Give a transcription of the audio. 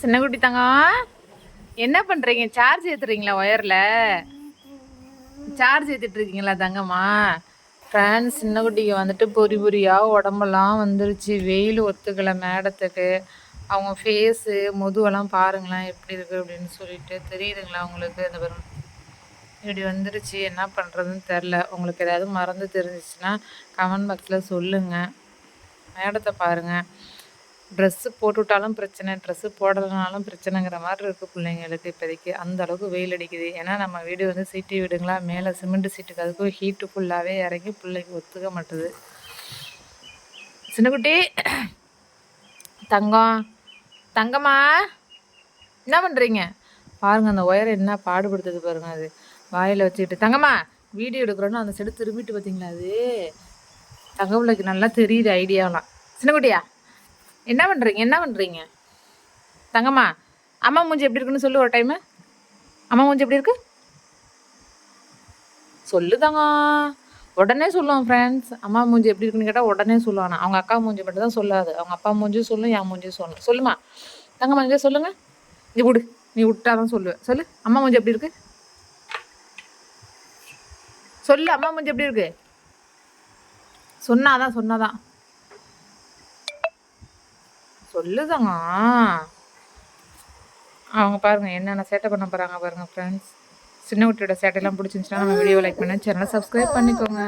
சின்னக்குட்டி தங்கம் என்ன பண்றீங்க? Charge ஏத்துறீங்களா ஒயர்ல charge ஏத்திட்டு இருக்கீங்களா தங்கம்மா? சின்ன குட்டிங்க வந்துட்டு பொறி பொரியா உடம்பெல்லாம் வந்துருச்சு. வெயில் ஒத்துக்கலை மேடத்துக்கு. அவங்க ஃபேஸு முதுவெல்லாம் பாருங்களேன் எப்படி இருக்கு அப்படின்னு சொல்லிட்டு. தெரியுதுங்களா உங்களுக்கு இந்த பாருங்க இப்படி வந்துருச்சு. என்ன பண்ணுறதுன்னு தெரில உங்களுக்கு ஏதாவது மறந்து தெரிஞ்சிச்சுன்னா கமெண்ட் பாக்ஸில் சொல்லுங்கள் மேடத்தை பாருங்கள் ட்ரெஸ்ஸு போட்டுவிட்டாலும் பிரச்சனை ட்ரெஸ்ஸு போடலைனாலும் பிரச்சனைங்கிற மாதிரி இருக்குது பிள்ளைங்களுக்கு இப்போதைக்கு. அந்த அளவுக்கு வெயில் அடிக்குது. ஏன்னா நம்ம வீடு வந்து சீட்டு வீடுங்களா? மேலே சிமெண்ட் சீட்டுக்கு அதுக்கும் ஹீட்டு ஃபுல்லாகவே இறங்கி பிள்ளைக்கு ஒத்துக்க மாட்டுது. சின்னக்குட்டி தங்கம். தங்கம்மா என்ன பண்ணுறீங்க பாருங்கள் அந்த ஒயரை என்ன பாடுபடுத்துது பாருங்கள் அது. வாயில் வச்சுக்கிட்டு. தங்கம்மா வீடியோ எடுக்கிறோன்னு அந்த சைடு திரும்பிட்டு பார்த்தீங்களா அது? தகவலுக்கு நல்லா தெரியுது ஐடியாலாம் சின்னக்குட்டியா? என்ன பண்ணுறீங்க என்ன பண்ணுறீங்க தங்கம்மா அம்மா மூஞ்சி எப்படி இருக்குன்னு சொல்லு ஒரு டைமு அம்மா மூஞ்சி எப்படி இருக்கு? சொல்லுதாங்க உடனே சொல்லுவான் ஃப்ரெண்ட்ஸ் அம்மா மூஞ்சி எப்படி இருக்குன்னு கேட்டால் உடனே சொல்லுவானா. அவங்க அக்கா மூஞ்சி மட்டும் தான் சொல்லாது. அவங்க அப்பா மூஞ்சியும் சொல்லும் என் மூஞ்சி சொல்லும் சொல்லுமா? தங்கம்மா இங்கே சொல்லுங்க. நீ விடு. நீ விட்டாதான் சொல்லுவேன். சொல்லு. அம்மா மூஞ்சி எப்படி இருக்கு? சொல்லு. அம்மா மூஞ்சி எப்படி இருக்கு? சொன்னாதான் சொன்னாதான். சொல்லுதாங்க. அவங்க பாருங்க என்னென்ன சேட்டை பண்ண போகிறாங்க பாருங்க ஃப்ரெண்ட்ஸ் சின்ன குட்டியோட சேட்டையெல்லாம் பிடிச்சிருந்துச்சுன்னா நம்ம வீடியோ லைக் பண்ணி. சேனலை சப்ஸ்கிரைப் பண்ணிக்கோங்க.